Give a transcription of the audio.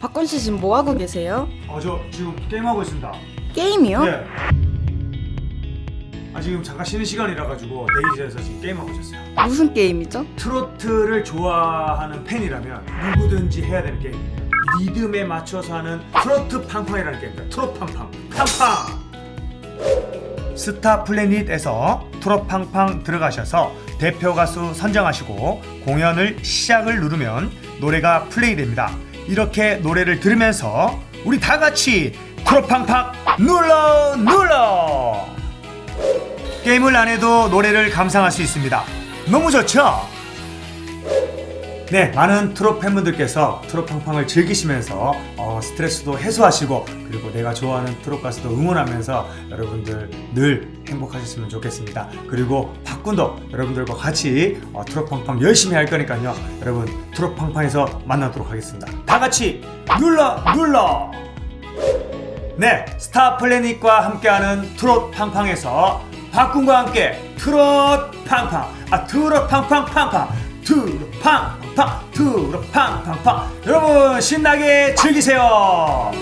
박건 씨 지금 뭐 하고 계세요? 아 저 지금 게임하고 있습니다. 게임이요? 예. 아 지금 잠깐 쉬는 시간이라 가지고 대기실에서 지금 게임하고 있었어요. 무슨 게임이죠? 트로트를 좋아하는 팬이라면 누구든지 해야 되는 게임입니다. 리듬에 맞춰서 하는 트로트 팡팡이라는 게임입니다. 트로트 팡팡. 팡팡! 스타 플래닛에서 트롯 팡팡 들어가셔서 대표 가수 선정하시고 공연을 시작을 누르면 노래가 플레이됩니다. 이렇게 노래를 들으면서 우리 다 같이 팡팡 눌러 눌러 게임을 안 해도 노래를 감상할 수 있습니다. 너무 좋죠? 네, 많은 트롯 팬분들께서 트롯 팡팡을 즐기시면서 어, 스트레스도 해소하시고 그리고 내가 좋아하는 트롯 가수도 응원하면서 여러분들 늘 행복하셨으면 좋겠습니다. 그리고 박군도 여러분들과 같이 어, 트롯 팡팡 열심히 할 거니까요. 여러분 트롯 팡팡에서 만나도록 하겠습니다. 다 같이 눌러 눌러. 네, 스타 플래닛과 함께하는 트롯 팡팡에서 박군과 함께 트롯 팡팡, 아 트롯 팡팡 팡팡, 트롯 팡 팡 투로 팡팡팡 여러분 신나게 즐기세요.